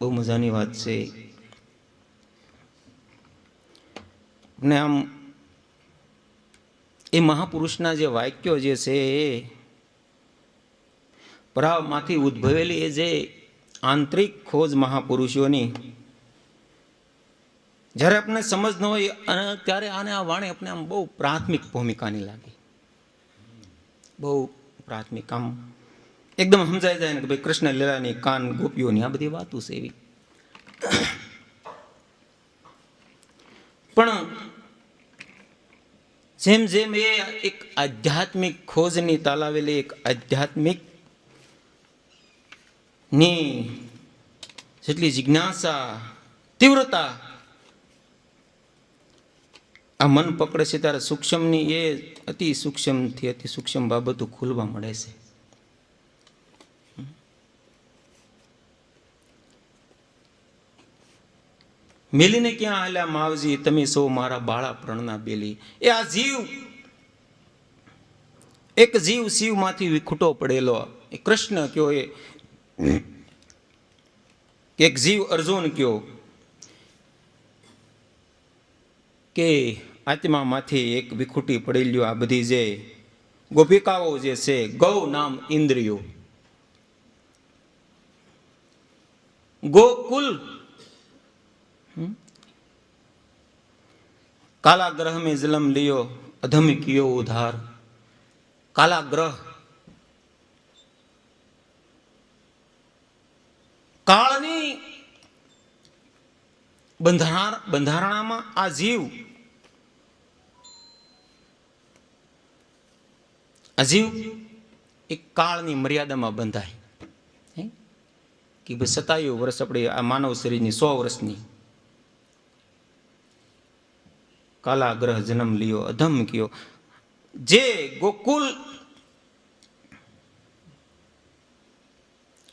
બહુ મજાની વાત છે. ને આમ એ મહાપુરુષના જે વાક્યો જે છે એ પરાવમાંથી ઉદ્ભવેલી એ જે આંતરિક ખોજ મહાપુરુષોની, જ્યારે આપણે સમજ ન હોય અને ત્યારે આને આ વાણી આપણે આમ બહુ પ્રાથમિક ભૂમિકાની લાગી. બહુ પ્રાથમિક આમ એકદમ સમજાઈ જાય ને કે ભાઈ કૃષ્ણ લીલાની કાન ગોપીઓની આ બધી વાતો છે એવી. પણ જેમ જેમ એ એક આધ્યાત્મિક ખોજની તાલાવેલી એક આધ્યાત્મિકની જેટલી જિજ્ઞાસા, તીવ્રતા આ મન પકડે છે ત્યારે સૂક્ષ્મની એ અતિ સૂક્ષ્મથી અતિ સૂક્ષ્મ બાબતો ખુલવા મળે છે. મેલીને ક્યાં આલ્યા, માવજી, તમે સૌ મારા બાળા પ્રણના બેલી. એ આ જીવ. એક જીવ શિવમાંથી વિખૂટો પડેલો. એ કૃષ્ણ કયો એ. એક જીવ અર્જુન કયો. કે આત્મામાંથી એક વિખૂટી પડેલ્યો આ બધી જે ગોપિકાઓ જે છે, ગૌ નામ ઇન્દ્રિયો. ગોકુલ કાલા ગ્રહ મેં જલમ લિયો, અધમ કિયો ઉધાર. કાલા ગ્રહ કાળની બંધારણામાં આ જીવ આ જીવ એક કાળની મર્યાદામાં બંધાય. કે ભાઈ સતાયું વર્ષ આપણે આ માનવ શરીરની સો વર્ષની. કાલા ગ્રહ જન્મ લ્યો, અધમ કયો. જે ગોકુલ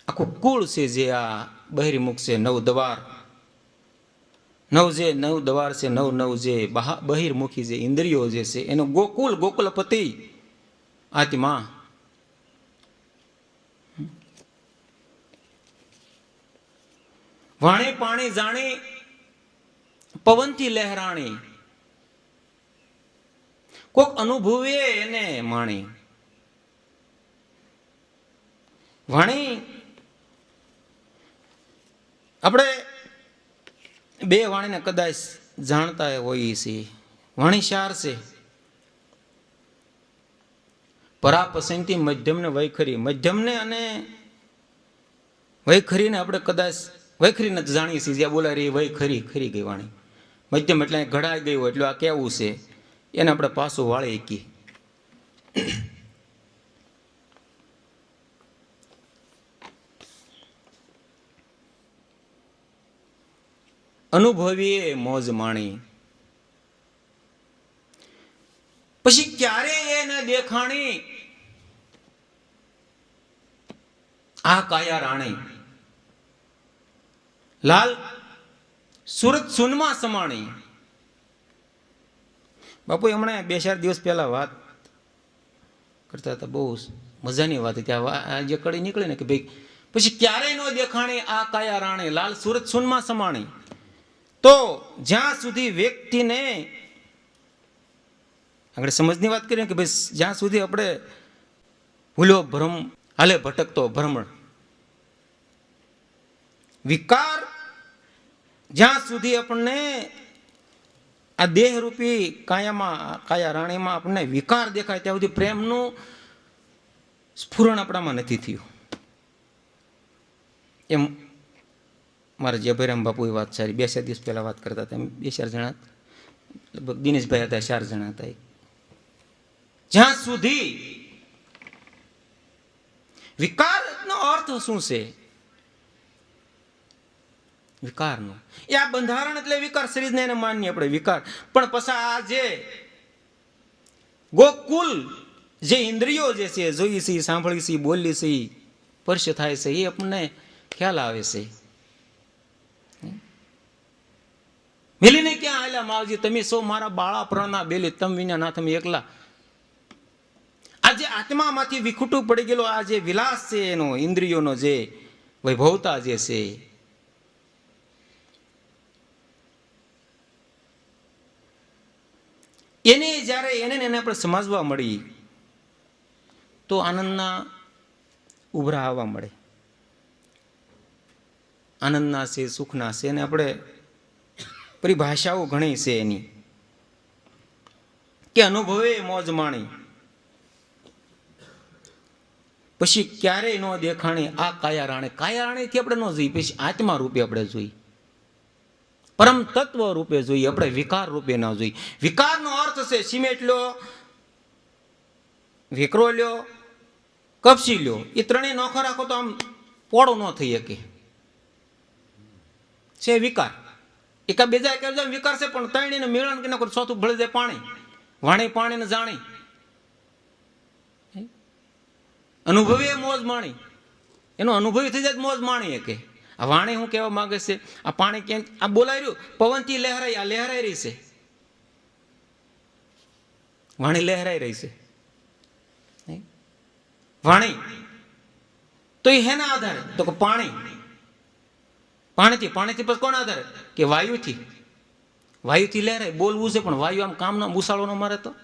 આખું કુળ છે જે આ બહિર્મુખ છે, નવ દ્વાર. નવ જે, નવ દ્વાર છે, નવ નવ જે બહિર્મુખી જે ઇન્દ્રિયો જે છે, એનો ગોકુલ, ગોકુલપતિ. આત્મા વાણી, પાણી, જાણી, પવનથી લહેરાણી. કોક અનુભવે એને માણી વાણી આપણે બે વાણીને કદાચ જાણતા હોઈએ છીએ. વાણી શાર છે. પરા પસંદથી મધ્યમને વૈખરી. મધ્યમને અને વૈખરીને આપણે કદાચ વૈખરીને જાણીએ છીએ. જ્યાં બોલાય વૈખરી, ખરી ગઈ વાણી. મધ્યમ એટલે ઘડાઈ ગયું એટલે આ કેવું છે. એને આપણે પાછું વાળી કી અનુભવીએ મોજ માણી. પછી ક્યારે એને દેખાણી? આ કાયા રાણી. લાલ સુરત સુનમાં સમાણી. બાપુ હમણાં બે ચાર દિવસ પહેલાં વાત કરતા હતા, બહુ મજાની વાત હતી. જે કડી નીકળી ને કે ભાઈ, પછી ક્યારેય ન દેખાણી આ કાયા રાણી, લાલ સુરત સુનમાં સમાણી. તો જ્યાં સુધી વ્યક્તિને આપણે સમજની વાત કરીએ કે ભાઈ, જ્યાં સુધી આપણે ભૂલો, ભ્રમ, હાલે ભટકતો ભ્રમણ, વિકાર, જ્યાં સુધી આપણને આ દેહરૂપી કાયામાં, કાયા રાણીમાં આપણને વિકાર દેખાય ત્યાં સુધી પ્રેમનું સ્ફુરણ આપણામાં નથી થયું. એમ મારા જયભાઈરામ બાપુ એ વાત સારી. બે, ચાર દિવસ પહેલાં વાત કરતા હતા એમ. બે, ચાર જણા લગભગ દિનેશભાઈ હતા, ચાર જણા હતા જ્યાં સુધી વિકારનો અર્થ શું છે? વિકારનો. એ આ બંધારણ એટલે વિકાર સિરીઝને એને માનીએ આપણે, વિકાર. પણ પછી આ જે ગોકુલ જે ઇન્દ્રિયો જે છે, જોઈ છે સાંભળી છે બોલી છે સ્પર્શ થાય છે, એ આપણને ખ્યાલ આવે છે. મિલીને ક્યાં આવેલા માવજી? તમે સૌ મારા બાળા પ્રાણા બેલી, તમ વિના ના તમે એકલા. આ જે આત્મામાંથી વિખૂટું પડી ગયેલો આ જે વિલાસ છે એનો, ઇન્દ્રિયોનો જે વૈભવતા જે છે એને જ્યારે એને એને આપણે સમજવા મળી, તો આનંદના ઉભરા આવવા મળે. આનંદના છે, સુખના છે અને આપણે પરિભાષાઓ ઘણી છે એની. કે અનુભવે મોજ માણી. પછી ક્યારેય ન દેખાણી આ કાયા રાણે કાયા રાણેથી આપણે ન જોઈએ પછી આત્મા રૂપે આપણે જોઈએ પરમ તત્વ રૂપે જોઈએ, આપણે વિકાર રૂપે ન જોઈએ. વિકારનો અર્થ છે, સિમેન્ટ લ્યો વિકરો લ્યો કપસી લ્યો એ ત્રણેય નોખો રાખો તો આમ પોળો ન થઈ શકે. છે વિકાર. એકા બીજા કે વિકાર છે, પણ ત્રણેયને મિલન કે નકર ચોથું ભળી જાય પાણી. વાણી પાણીને જાણી. અનુભવી મોજ માણી. એનો અનુભવી થઈ જાય મોજ માણી કે. આ વાણી હું કહેવા માંગે છે? આ પાણી કેમ આ બોલાઈ રહ્યું. પવનથી લહેરાઈ આ લહેરાઈ રહી છે. વાણી લહેરાઈ રહી છે. વાણી. તો એ હેના આધારે? તો કે પાણી. પાણીથી પાણીથી પછી કોના આધારે? કે વાયુથી. વાયુથી લહેરાય. બોલવું છે, પણ વાયુ આમ કામના નો મારે તો.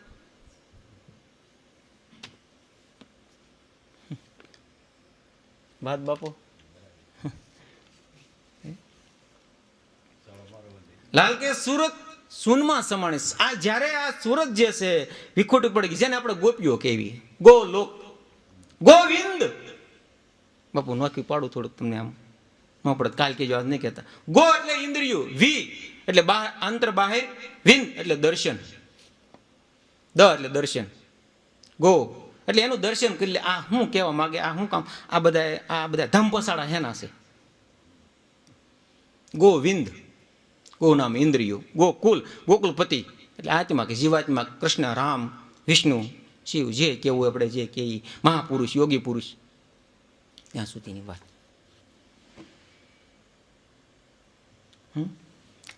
બાદ બાપુ. લાલ કે સુરત? સુનમાં સમાણે આ જ્યારે આ સુરત જે છે વિખોટી પડી ગઈ. જેને આપણે ગોપીઓ કેવી ગો લોક ગોવિંદ. બાપુ નોખી પાડું થોડુંક તમને આમ. ન પડે કાલ કે આજ નહીં કહેતા. ગો એટલે ઇન્દ્રિયો વી એટલે બહાર આંતર બાહેર વિન એટલે દર્શન. દ એટલે દર્શન. ગો એટલે એનું દર્શન કરી લે. આ શું કહેવા માંગે આ શું કામ? આ બધા આ બધા ધમપસાડા હેના છે. ગોવિંદ. ગો નામ ઇન્દ્રિયો, ગોકુલ, ગોકુલપતિ. એટલે આત્મા કે જીવાત્મા, કૃષ્ણ, રામ, વિષ્ણુ, શિવ, જે કેવું આપણે જે કે મહાપુરુષ, યોગી પુરુષ. ત્યાં સુધીની વાત?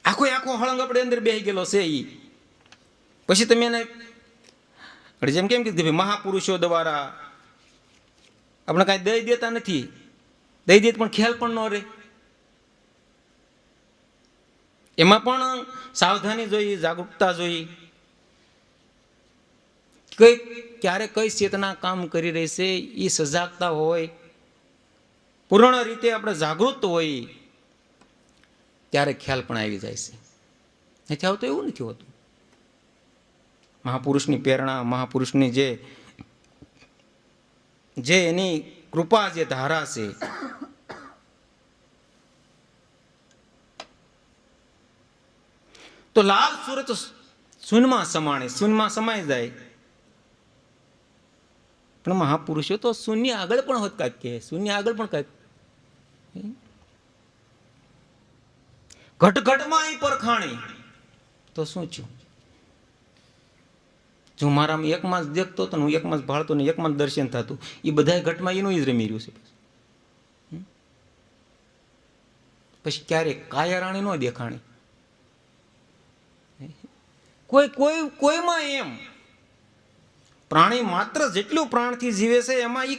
આખો આખો હળંગ આપણે અંદર બેસી ગયેલો છે એ પછી તમે એને જેમ કેમ કીધું ભાઈ, મહાપુરુષો દ્વારા. આપણે કાંઈ દઈ દેતા નથી. દઈ દે પણ ખ્યાલ પણ ન રહે. એમાં પણ સાવધાની જોઈએ જાગૃતતા જોઈએ કઈ, ક્યારે કઈ ચેતના કામ કરી રહી છે એ સજાગતા હોય, પૂર્ણ રીતે આપણે જાગૃત હોય, ત્યારે ખ્યાલ પણ આવી જાય છે. નથી આવતું, એવું નથી હોતું. મહાપુરુષની પ્રેરણા, મહાપુરુષની જે જે એની કૃપા જે ધારા છે તો લાલ સુરત શૂનમાં સમાણે શૂનમાં સમાઈ જાય. પણ મહાપુરુષો તો શૂન્ય આગળ પણ હોત કાંઈક કે શૂન્ય આગળ પણ કાંઈક. ઘટઘટમાં ઈ પરખાણી. તો શું છું જો મારામાં એકમાં જ દેખતો હતો ને હું એકમાં જ ભાળતો ને એકમાં જ દર્શન થતું એ બધા ઘટમાં એનું જ રમી રહ્યું છે? પછી ક્યારેક કાયારાણી ન દેખાણી. કોઈ કોઈ, કોઈમાં એમ. પ્રાણી માત્ર જેટલું પ્રાણથી જીવે છે, એમાં એ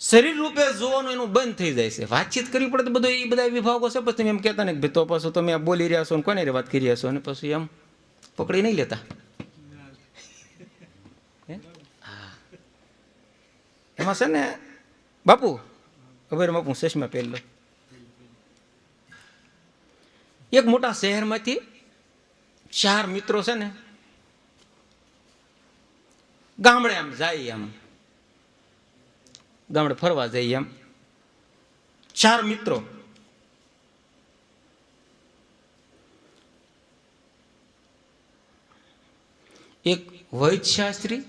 શરીર રૂપે જોવાનું એનું બંધ થઈ જાય છે. વાતચીત કરવી પડે તો બધો એ બધા વિભાગો છે. પછી એમ કહેતા ને તો પાછું તમે બોલી રહ્યા છો ને કોને વાત કરી રહ્યા છો? અને પછી એમ પકડી નહીં લેતા. એમાં છે ને, બાપુ ખબર બાપુ ચશ્મા પહેરલો એક મોટા શહેરમાંથી ચાર મિત્રો છે ને, ગામડે આમ જાય આમ. ગામડે ફરવા જઈએ એમ ચાર મિત્રો. એક વૈદ શાસ્ત્રી,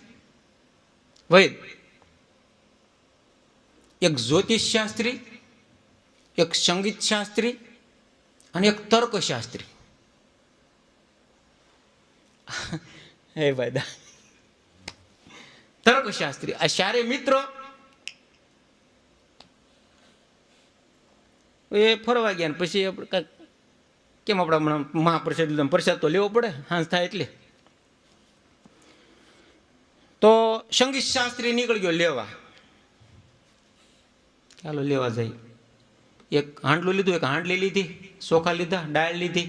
વૈદ. એક જ્યોતિષ શાસ્ત્રી, એક સંગીત શાસ્ત્રી અને એક તર્ક શાસ્ત્રી. હે ભાઈ તર્કશાસ્ત્રી. આ મિત્રો એ ફરવા ગયા પછી કેમ આપણે હમણાં મહાપ્રસાદ પ્રસાદ તો લેવો પડે હાંસ થાય એટલે. તો સંગીત શાસ્ત્રી નીકળી ગયો લેવા. ચાલો લેવા જઈ એક હાંડલું લીધું, એક હાંડલી લીધી ચોખા લીધા, ડાળ લીધી.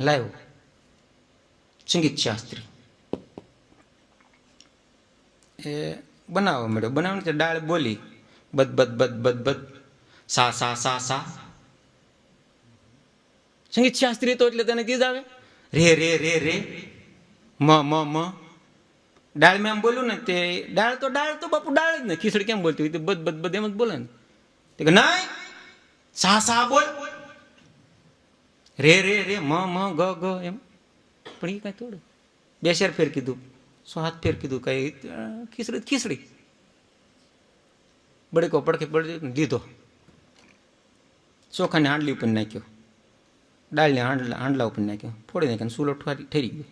લાવ્યો સંગીત શાસ્ત્રી. એ બનાવવા મળ્યો. બનાવવાનું તે ડાળ બોલી. બદ બદ બદ બદ બદ સા સા સા સા. સંગીત શાસ્ત્રી તો એટલે તને કીધ આવે? રે રે રે રે. મ મ મ. ડાળ મેં એમ બોલ્યું ને તે ડાળ તો ડાળ તો બાપુ ડાળ જ ને. ખીચડી કેમ બોલતી હોય? બદ બદ બદ એમ જ બોલે ને. કે ના સા સા બોલ. રે રે રે, મ મ, ગ ગ, એમ. પણ એ કાંઈ થોડું. બે શેર ફેર કીધું, સો હાથ ફેર કીધું, કઈ ખીસડી ખીસડી. બળીકો પડખે પડી દીધો. ચોખાને હાંડલી ઉપર નાખ્યો. ડાળને હાંડલા હાંડલા ઉપર નાખ્યો. ફોડી નાખ્યો સુલો ઠરી ઠરી ગયો.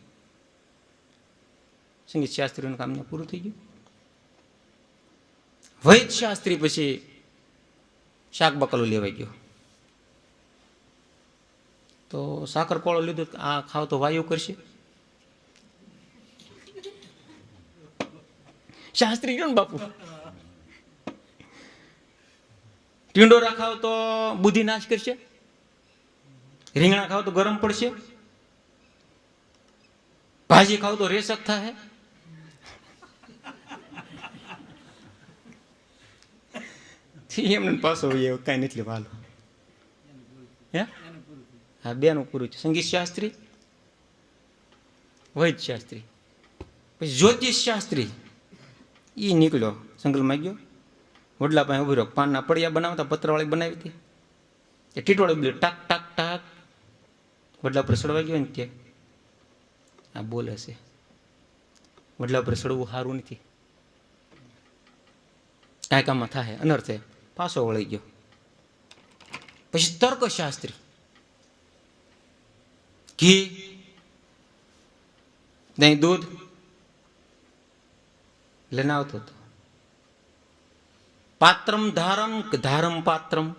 સંગીત શાસ્ત્રીનું કામ પૂરું થઈ ગયું. વૈદ શાસ્ત્રી પછી શાક બકલો લેવાઈ ગયો. તો સાકર કોળો લીધો આ ખાવ તો વાયુ કરશે. શાસ્ત્રી ગયો ને બાપુ? ટીંડોરા ખાવ તો બુદ્ધિ નાશ કરશે. રીંગણા ખાવ તો ગરમ પડશે. ભાજી ખાવ તો રેસક થાય એમને પાછો કાંઈ નથી વાલો હે? હા બેનું પૂરું છે. સંગીત શાસ્ત્રી? વૈદ શાસ્ત્રી. પછી જ્યોતિષ શાસ્ત્રી. એ નીકળ્યો સંગલમાં ગયો. વડલા પાસે ઊભી રહ્યો. પાનના પડિયા બનાવતા પત્રવાળી બનાવી હતી. એ ટીટોળી બોલ્યો, ટાક ટાક ટાક. વડલા પર સડવા ગયો ને તે આ બોલે છે. વડલા પર સડવું સારું નથી. કાંઈ કામમાં થાય. અનર્થે પાછો વળી ગયો. પછી તર્કશાસ્ત્રી. ઘી નહીં દૂધ. લઈને આવતો હતો. પાત્રમ ધારમ કે ધારમ પાત્રમ?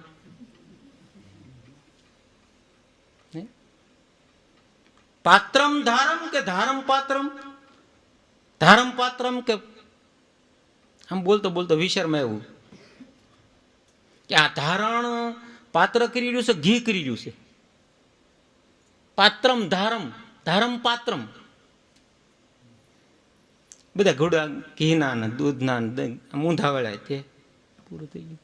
પાત્રમ ધારમ કે ધારમ પાત્રમ? ધારમ પાત્રમ કે આમ બોલતો બોલતો વિચારમાં એવું કે આ ધારણ પાત્ર કરી રહ્યું છે, ઘી કરી રહ્યું છે? પાત્રમ ધારમ ધારમ પાત્રમ. બધા ઘોડા ઘીના ને દૂધના ઊંધા વળાય તે પૂરું થઈ ગયું.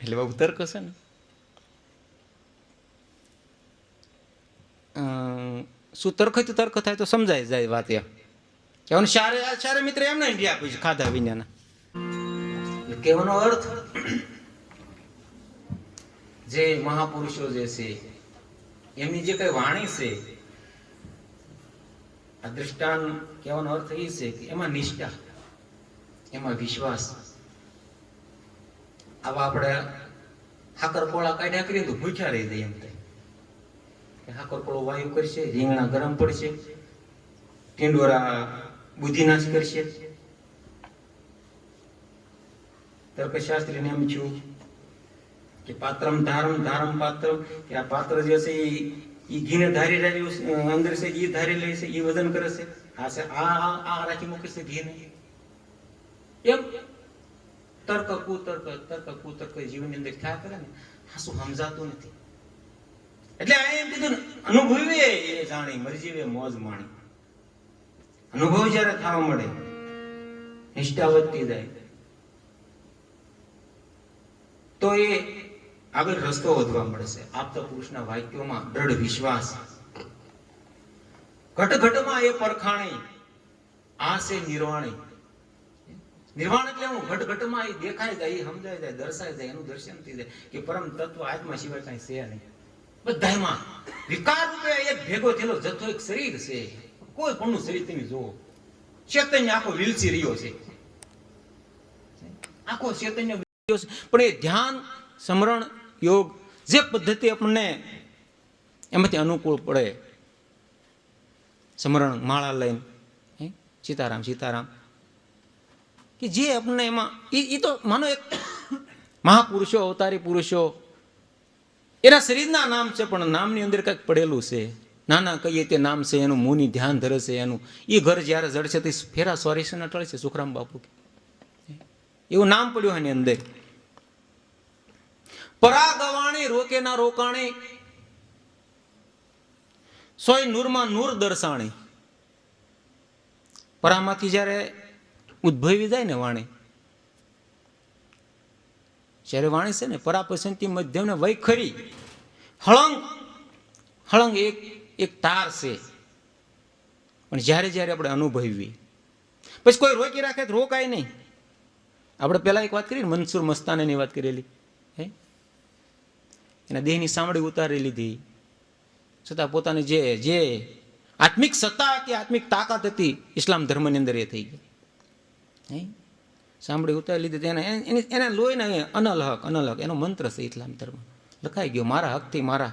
એટલે બાબુ તર્ક હશે ને? શું તર્ક હોય તો તર્ક થાય તો સમજાય જાય વાત એ કહેવાનું સારે સારે મિત્ર એમ ઇન્ડિયા આપી ખાધા વિનાના. કહેવાનો અર્થ જે મહાપુરુષો જે છે, એમની જે કઈ વાણી છે, આ દ્રષ્ટાંત કહેવાનો અર્થ એ છે કે એમાં નિષ્ઠા, એમાં વિશ્વાસ. આવા આપણે હાકર કોળા કાઢ્યા કરીએ તો ભૂખ્યા રહી જાય એમ થાય. હાકર કોળો વાયુ કરશે, રીંગણા ગરમ પડશે ટીંડોરા બુદ્ધિનાશ કરશે. તર્કશાસ્ત્રીને એમ છું કે પાત્રમ ધારમ ધારમ પાત્ર કે આ પાત્ર જે છે એ ઘીને ધારી રહ્યું છે, અંદર છે એ ધારી લે છે એ વજન કરે છે. આ છે આ આ- આ રાખી મૂકે છે ઘીને. એમ? તર્ક કુતર્ક તર્ક કુતર્ક જીવનની અંદર થયા કરે ને હાસું સમજાતું નથી. એટલે આ એમ કીધું અનુભવીએ એ જાણી મરજીવે મોજ માણી. અનુભવ જ્યારે થવા મળે નિષ્ઠા વધતી જાય. તો એ આગળ રસ્તો વધવા મળશે. આપતા પુરુષના વાક્યોમાં દ્રઢ વિશ્વાસ. ઘટ ઘટમાં એ પરખાણી, આ નિર્વાણી. નિર્વાણ એટલે હું ઘટ ઘટમાં એ દેખાય જાય, એ સમજાય જાય, દર્શાય જાય, એનું દર્શન થઈ જાય કે પરમ તત્વ આત્મા સિવાય કઈ છે નહીં. બધામાં વિકાર રૂપે એક ભેગો થયેલો જથ્થો, એક શરીર છે. કોઈ પણ શરીર તમે જુઓ. ચેતન્ય આખો વિલસી રહ્યો છે. આખો ચેતન્ય પણ એ ધ્યાન, સમરણ યોગ જે પદ્ધતિ આપણને એમાંથી અનુકૂળ પડે. સમરણ, માળા લઈને? સીતારામ સીતારામ. કે જે આપણને એમાં, એ એ તો માનો એક મહાપુરુષો, અવતારી પુરુષો, એના શરીરના નામ છે, પણ નામની અંદર કંઈક પડેલું છે. નાના કહીએ તે નામ છે, એનું મુનિ ધ્યાન ધરે છે એનું. એ ઘર જ્યારે જડશે તે ફેરા સ્વરેશન ટળશે સુખરામ બાપુ એવું નામ પડ્યું એની અંદર. પરા ગવાણી રોકે રોકાણી. સોય નૂરમાં નૂર દર્શાણી. પરામાંથી જ્યારે ઉદ્ભવી જાય ને વાણી, જ્યારે વાણી છે ને પરાપસંતી મધ્યમને વય હળંગ હળંગ એક એક તાર છે. પણ જ્યારે જ્યારે આપણે અનુભવીએ, પછી કોઈ રોકી રાખે તો રોકાય નહીં. આપણે પહેલાં એક વાત કરી ને, મનસુર મસ્તાનાની વાત કરેલી. હે? એના દેહની સાંભળી ઉતારી લીધી. છતાં પોતાની જે જે આત્મિક સત્તા હતી, આત્મિક તાકાત હતી, ઇસ્લામ ધર્મની અંદર એ થઈ ગઈ. સાંભળી ઉતારી લીધી. તેને એની, એને લોહીને અનલ હક અનલ હક. એનો મંત્ર છે ઇસ્લામ ધર્મ. લખાઈ ગયો, મારા હકથી મારા,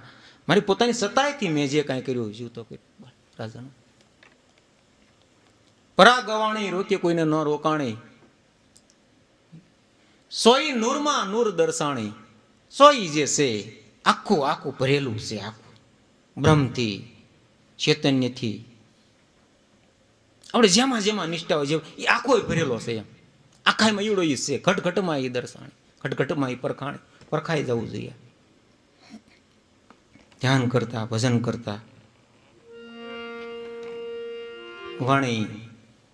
મારી પોતાની સત્તાએથી મેં જે કાંઈ કર્યું જીવતો કર્યું. રાજાનો. પરા ગવાણી રોકે કોઈને ન રોકાણી. સોઈ નૂરમાં નૂર દર્શાણી. સોઈ જે છે આખું આખું ભરેલું છે, આખું. બ્રહ્મથી ચૈતન્યથી. આપણે જેમાં જેમાં નિષ્ઠા હોય, જેમ એ આખો ભરેલો છે એમ. આખામાં એવડો એ છે. ઘટઘટમાં એ દર્શાણ. ઘટઘટમાં એ પરખાણ. પરખાઈ જવું જોઈએ. ધ્યાન કરતા, ભજન કરતા. વાણી,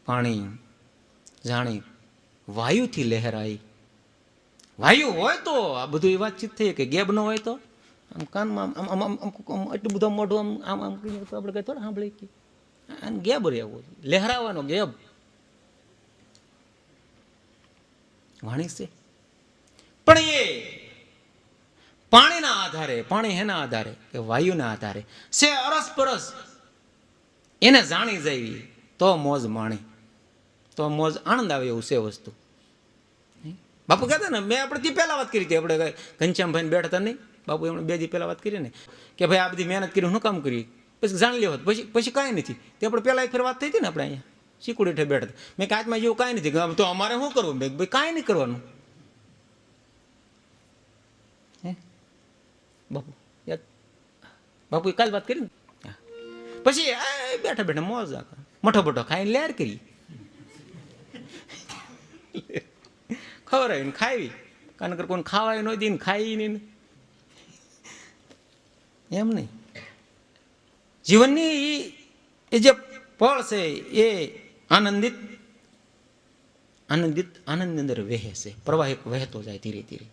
પાણી, જાણી. વાયુથી લહેરાઈ. વાયુ હોય તો આ બધું એ વાતચીત થઈ કે ગેબ ન હોય તો? આમ કાનમાં આમ આમ આમ આમ એટલું બધું મોઢું આમ આમ આમ કરીને તો આપણે કઈ થોડા સાંભળી કે આને ગેબ રહેવો લહેરાવાનો ગેબ. વાણી છે. પણ એ પાણીના આધારે, પાણી હેના આધારે કે વાયુના આધારે, છે અરસ પરસ. એને જાણી જાય તો મોજ માણી, તો મોજ આનંદ આવે એવું છે વસ્તુ. બાપુ કહેતા ને, મેં આપણે દી પહેલા વાત કરી હતી આપણે ઘનશ્યામભાઈ બેઠતા નહીં? બાપુ એમણે બે દી પહેલાં વાત કરી ને કે ભાઈ આ બધી મહેનત કરી શું કામ કરી? પછી જાણી લેવત પછી પછી કાંઈ નથી. તે આપણે પહેલાં એક ફેર વાત થઈ હતી ને આપણે અહીંયા શીકુડી હેઠળ બેઠા મેં કાચમાં જેવું કાંઈ નથી. તો અમારે શું કરવું? મેં ભાઈ, કાંઈ નહીં કરવાનું. હે? બાપુ, યાદ? બાપુ, કાલ વાત કરી ને. પછી બેઠા બેઠા મોજ આખા મઠો બઠો ખાઈને લેર કરી. ખબર આવી ને ખાવી કારણ કે કોઈને ખાવાય ન દઈને ખાઈ નહીં એમ નહીં. જીવનની એ જે પળ છે, એ આનંદિત આનંદિત, આનંદની અંદર વહે છે. પ્રવાહ વહેતો જાય ધીરે ધીરે.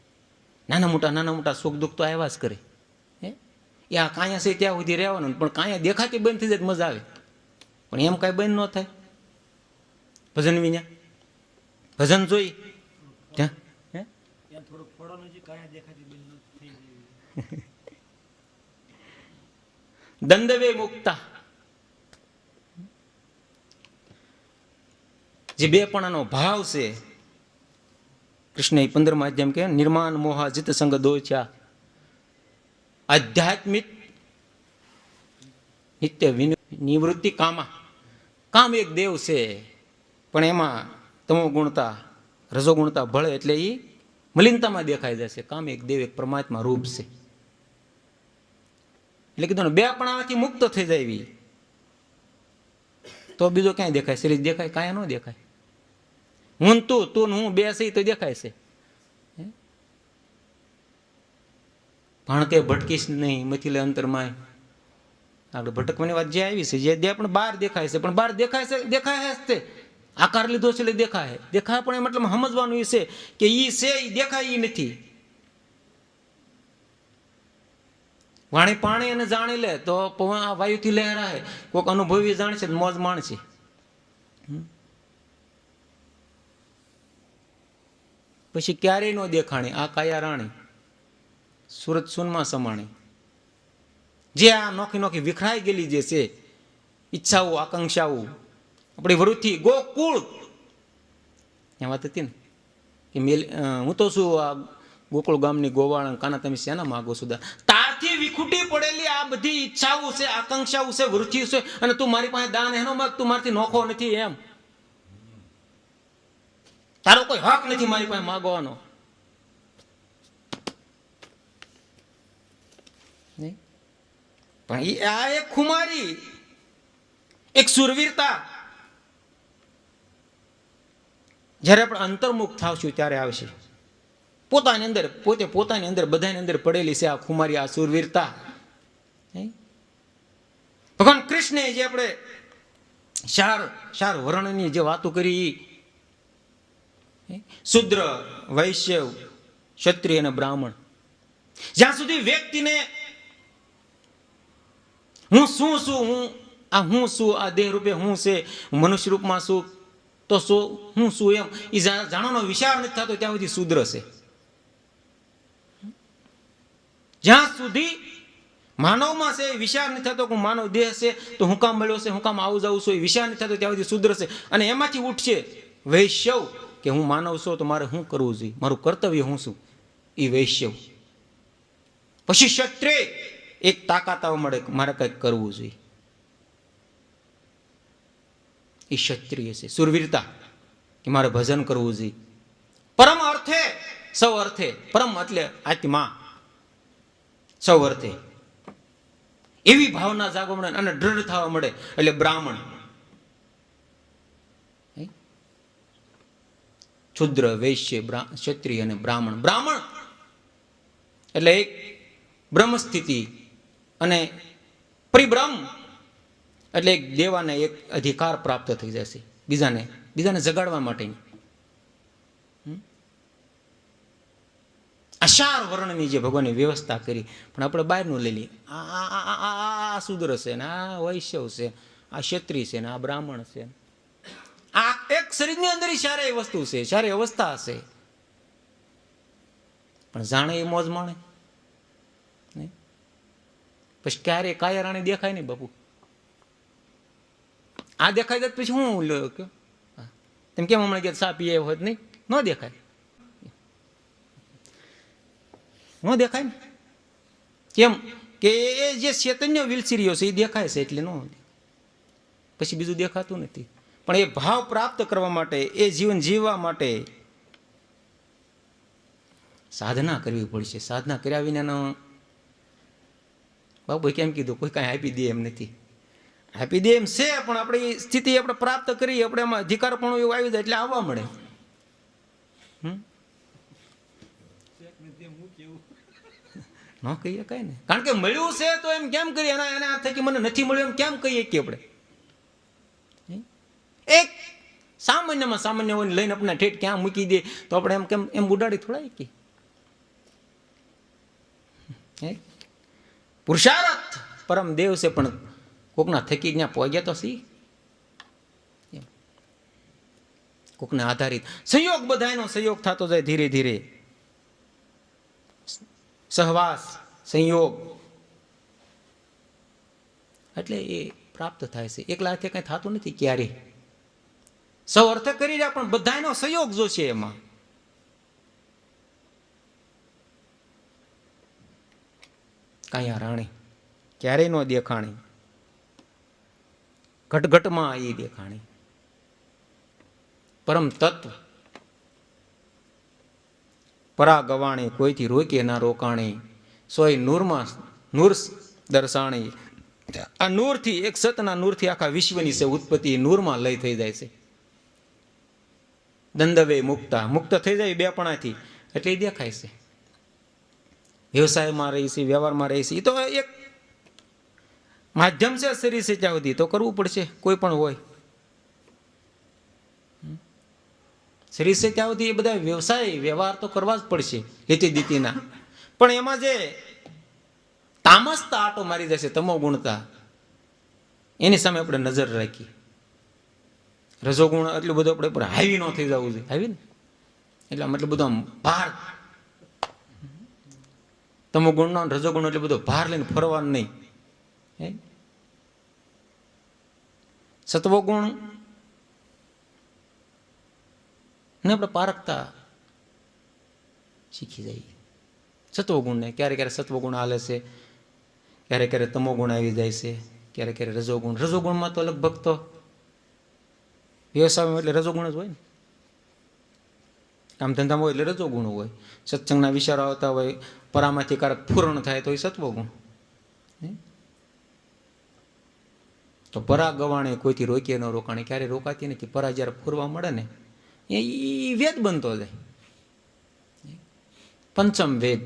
નાના મોટા નાના મોટા સુખ દુઃખ તો આવ્યા જ કરે. હે? એ આ કાંયા છે ત્યાં સુધી રહેવાનું, પણ કાંયા દેખાતી બંધ થઈ જાય મજા આવે. પણ એમ કાંઈ બંધ ન થાય. ભજન વિના. ભજન જોઈ. ત્યાં. હે? થોડુંક ફળો કાંઈ દેખાતી બંધ થઈ દંડવે મુક્તા. જે બેપણાનો ભાવ છે કૃષ્ણ એ પંદર માધ્યમ કે નિર્માણ મોહા જીત સંગ દોચ્યા. આધ્યાત્મિક નિત્ય નિવૃત્તિ કામા. કામ એક દેવ છે, પણ એમાં તમો ગુણતા રજો ગુણતા ભળે એટલે એ મલિનતામાં દેખાઈ જશે. કામ એક દેવ એક પરમાત્મા રૂપ છે. એટલે કીધું બે પણાથી મુક્ત થઈ જાય તો બીજો ક્યાંય દેખાય? શરીર દેખાય? કાંઈ ન દેખાય. હું તું તું હું, બે છે તો દેખાય છે? ભાણતે ભટકીશ નહીં, મથીલે અંતરમાં આપણે ભટકવાની વાત જે આવી છે, જે દે પણ બહાર દેખાય છે, પણ બહાર દેખાય છે દેખાય છે આકાર લીધો છે એટલે દેખાય દેખાય પણ એ મતલબ સમજવાનું એ છે કે એ છે એ દેખાય એ નથી. વાણી પાણી અને જાણી લે તો વાયુથી લહેરાય. કોઈક અનુભવી જાણશે મોજ માણશે. પછી ક્યારેય નો દેખાણી. આ કાયા રાણી સુરત સુનમાં સમાણી. જે આ નોખી નોખી વિખરાઈ ગયેલી જે છે, ઈચ્છાઓ, આકાંક્ષાઓ, આપણી વૃત્તિ, ગોકુળ. ત્યાં વાત હતી ને કે મેલ હું તો શું આ ગોકુળ ગામની ગોવાળ કાના તમે શેના માગો સુધા વિખૂટી પડેલી આ બધી ઈચ્છાઓ છે, આકાંક્ષાઓ છે વૃત્તિ છે, અને તું મારી પાસે દાન એનો માગ, તું મારથી નોખો નથી એમ. તારો કોઈ હક નથી મારી પાસે માગવાનો. પણ આ એક ખુમારી, એક સુરવીરતા. જ્યારે આપણે અંતર્મુખ થાવશું ત્યારે આવશે. પોતાની અંદર, પોતે પોતાની અંદર બધાની અંદર પડેલી છે આ ખુમારી, આ સુરવીરતા? ભગવાન કૃષ્ણે જે આપણે ચાર ચાર વર્ણની જે વાતો કરી શુદ્ર, વૈશ્ય, ક્ષત્રિય અને બ્રાહ્મણ. જ્યાં સુધી વ્યક્તિને હું શું છું, હું આ હું શું આ દેહ રૂપે હું છે, મનુષ્ય રૂપમાં છું, તો શું હું શું એમ એ જાણવાનો વિચાર નથી થતો, ત્યાં સુધી શુદ્ર છે. જ્યાં સુધી માનવમાં છે એ વિચાર નથી થતો કે માનવ દેહ છે, તો હું કામ મળ્યો છે, હું કામ આવું જાઉં છું, એ વિચાર નથી થતો, ત્યાં સુધી સુધરશે અને એમાંથી ઉઠશે વૈશ્યવ કે હું માનવ છું, તો મારે શું કરવું જોઈએ? મારું કર્તવ્ય હું શું એ વૈશ્યવ પછી ક્ષત્રિય, એક તાકાત આવવા મળે મારે કંઈક કરવું જોઈએ. એ ક્ષત્રિય છે. સુરવીરતા કે મારે ભજન કરવું જોઈએ. પરમ અર્થે, સૌ અર્થે, પરમ એટલે આત્મા. સૌ એવી ભાવના જાગવા મળે અને દ્રઢ થવા મળે એટલે બ્રાહ્મણ. શુદ્ર, વૈશ્ય ક્ષત્રિય અને બ્રાહ્મણ. બ્રાહ્મણ એટલે એક બ્રહ્મ અને પરિબ્રહ્મ એટલે એક દેવાને એક અધિકાર પ્રાપ્ત થઈ જશે બીજાને બીજાને જગાડવા માટેની. અશાર વર્ણની જે ભગવાને વ્યવસ્થા કરી, પણ આપણે બહારનું લઈ લઈએ. આ આ શુદ્ર છે ને, આ વૈશ્યવ છે, આ ક્ષત્રિય છે ને, આ બ્રાહ્મણ છે. આ એક શરીરની અંદર સારે વસ્તુ છે સારે અવસ્થા છે. પણ જાણે એ મોજ માણે? નહીં? પછી ક્યારે કાયા રાણી દેખાય નહીં બાપુ? આ દેખાય તો પછી હું કયો તેમ કેમ હમણાં કે સા પીએ હોત નહીં? ન દેખાય. ન દેખાય ને? કેમ? કે એ જે ચૈતન્ય વિલસી રહ્યો છે, એ દેખાય છે એટલે ન પછી બીજું દેખાતું નથી. પણ એ ભાવ પ્રાપ્ત કરવા માટે, એ જીવન જીવવા માટે સાધના કરવી પડશે. સાધના કર્યા વિનાનો બાબુ કેમ કીધું? કોઈ કાંઈ આપી દે એમ નથી. આપી દે એમ છે, પણ આપણી સ્થિતિ આપણે પ્રાપ્ત કરી, આપણે એમાં અધિકાર પણ એવું આવી જાય એટલે આવવા મળે. હમ? ન કહીએ કઈ ને. કારણ કે મળ્યું છે તો એમ કેમ કરીએ? એના એના થકી મને નથી મળ્યું એમ કેમ કહીએ કે આપણે? એક સામાન્યમાં સામાન્ય હોય લઈને આપણે ઠેઠ ક્યાં મૂકી દે, તો આપણે એમ કેમ એમ ઉડાડી થોડા કે. પુરુષાર્થ પરમ દેવ છે, પણ કોકના થકી ત્યાં પહોંચ્યા તો સી? કોકના આધારિત. સંયોગ બધાનો સંયોગ થતો જાય ધીરે ધીરે. સહવાસ, સંયોગ. એટલે એ પ્રાપ્ત થાય છે. એકલા અર્થે કંઈ થતું નથી ક્યારે સૌ અર્થ કરી રહ્યા, પણ બધાનો સંયોગ જોશે એમાં. કાંઈ રાણી ક્યારેય ન દેખાણી. ઘટઘટમાં એ દેખાણી. પરમ તત્વ પરા ગવાણે કોઈથી રોકે ના રોકાણી. સોય નૂરમાં નૂર દર્શાણી. આ નૂરથી, એક સતના નૂરથી આખા વિશ્વની છે ઉત્પત્તિ નૂરમાં લય થઈ જાય છે. દંદવે મુક્તા. મુક્ત થઈ જાય બેપણાથી એટલે દેખાય છે. વ્યવસાયમાં રહી છે, વ્યવહારમાં રહી છે. એ તો એક માધ્યમ છે, શરીર છે ત્યાં સુધી. તો કરવું પડશે. કોઈ પણ હોય. શરીર છે ત્યાં સુધી એ બધા વ્યવસાય વ્યવહાર તો કરવા જ પડશે લીટી દીતીના પણ એમાં જે તામસતા આટો મારી જશે તમો ગુણતા એની સામે આપણે નજર રાખી. રજોગુણ એટલું બધું આપણે પણ હાવી ન થઈ જવું જોઈએ. હાવી ને? એટલે મતલબ બધો ભાર. તમો ગુણનો રજોગુણ એટલે બધો ભાર લઈને ફરવાનું નહીં. હે? સત્વગુણ ને આપણે પારખતા શીખી જઈએ. સત્વગુણને, ક્યારે ક્યારે સત્વગુણ હાલે છે, ક્યારે ક્યારે તમોગુણ આવી જાય છે, ક્યારે ક્યારે રજોગુણ. રજોગુણમાં તો લગભગ તો વ્યવસાયમાં એટલે રજોગુણ જ હોય ને. કામ ધંધામાં હોય એટલે રજોગુણ હોય. સત્સંગના વિચારો આવતા હોય પરામાંથી કારક પૂર્ણ થાય તો એ સત્વગુણ. તો પરા ગવાણે કોઈથી રોકીએ ન રોકાણે ક્યારે રોકાતી નથી. પરા જ્યારે ફૂરવા મળે ને એ વેદ બનતો જાય. પંચમ વેદ.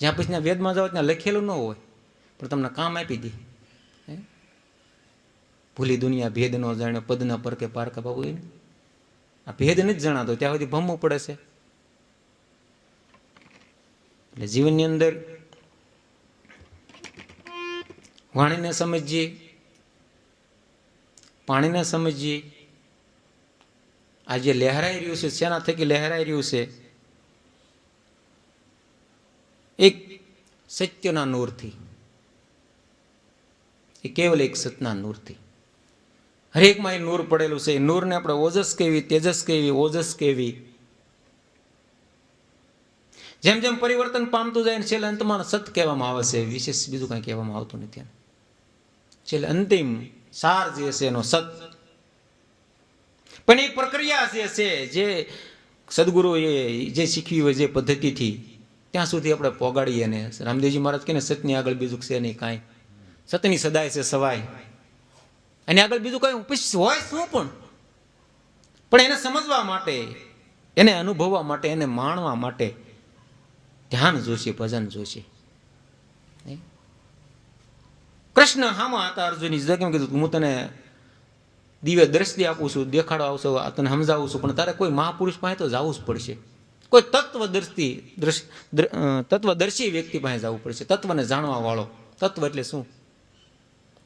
જ્યાં પછી ત્યાં વેદમાં જાઓ ત્યાં લખેલું ન હોય, પણ તમને કામ આપી દે? ભૂલી દુનિયા ભેદ ન જાણ્યો પદના પર કે પાર બાબુ એને. આ ભેદ નથી જણાતો, ત્યાં સુધી ભમવું પડે છે. એટલે જીવનની અંદર વાણીને સમજીએ, પાણીને સમજીએ આ જે લહેરાઈ રહ્યું છે, શેના થકી લહેરાઈ રહ્યું છે? એક સત્યના નૂરથી. એ કેવલ એક સતના નૂરથી. હરેકમાં એ નૂર પડેલું છે. એ નૂરને આપણે ઓજસ કેવી તેજસ કેવી ઓજસ કેવી જેમ જેમ પરિવર્તન પામતું જાય ને છેલ્લે અંતમાં સત કહેવામાં આવે છે. વિશેષ બીજું કાંઈ કહેવામાં આવતું નથી છેલ્લે અંતિમ સાર જે છે એનો સત પણ એ પ્રક્રિયા જે છે, જે સદગુરુએ જે શીખવી હોય, જે પદ્ધતિથી, ત્યાં સુધી આપણે પોગાડીએ ને. રામદેવજી મહારાજ કે ને, સતની આગળ બીજું છે નહીં કાંઈ. સતની સદાય છે સવાય. અને આગળ બીજું કાંઈ પછી હોય શું પણ? પણ એને સમજવા માટે, એને અનુભવવા માટે, એને માણવા માટે ધ્યાન જોશે, ભજન જોશે. કૃષ્ણ હામાં હતા અર્જુન ઈજા કેમ કીધું, હું તને દિવ્ય દ્રષ્ટિ આપું છું દેખાડો આવશો તને સમજાવું છું, પણ તારે કોઈ મહાપુરુષ પાસે તો જવું જ પડશે. કોઈ તત્વદર્શી તત્વદર્શી વ્યક્તિ પાસે જવું પડશે. તત્વને જાણવા વાળો. તત્વ એટલે શું?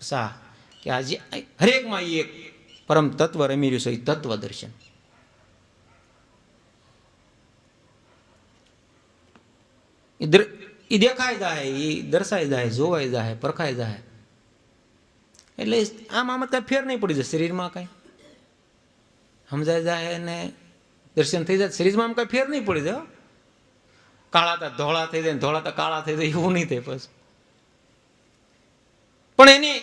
સા કે આજે હરેકમાં એક પરમ તત્વ રમી રહ્યું છે એ તત્વ દર્શન એ દેખાય જાય એ દર્શાઈ જાય જોવાઈ જાય પરખાઈ જાય એટલે આમ આમ કાંઈ ફેર નહીં પડી જાય શરીરમાં કાંઈ. સમજાય જાય અને દર્શન થઈ જાય, શરીરમાં આમ કાંઈ ફેર નહીં પડી જાય કાળા તા ધોળા થઈ જાય ધોળા કાળા થઈ જાય, એવું નહીં થાય પછી પણ એની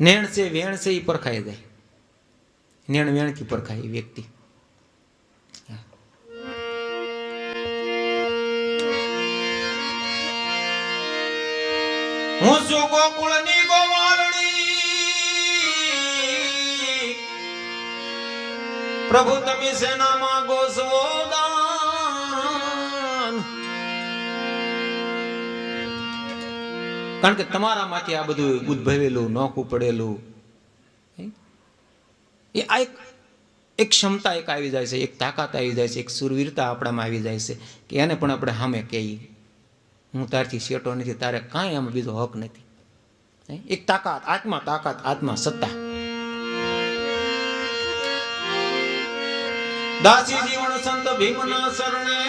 નેણ છે, વેણ છે એ પરખાઈ જાય. નેણ વેણથી પરખાય એ વ્યક્તિ. હું છું ગોકુળની ગોવાળણી પ્રભુ, તમે સેનામાં ગોસવો કારણ કે તમારામાંથી આ બધું ઉદ્ભવેલું, નોખું પડેલું એ આ એક એક ક્ષમતા એક આવી જાય છે, એક તાકાત આવી જાય છે, એક સુરવીરતા આપણામાં આવી જાય છે, કે એને પણ આપણે સામે કહીએ. હું તારથી શેટો નથી, તારે કાંઈ આમાં બીજો હક નથી. એક તાકાત, આત્મા તાકાત, આત્મા, સત્તા. દાસી જીવન સંત ભીમના શરણે,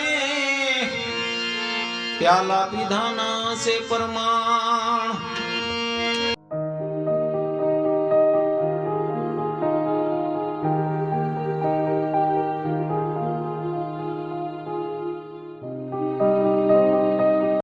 પ્યાલા પીધાના છે પરમાણ.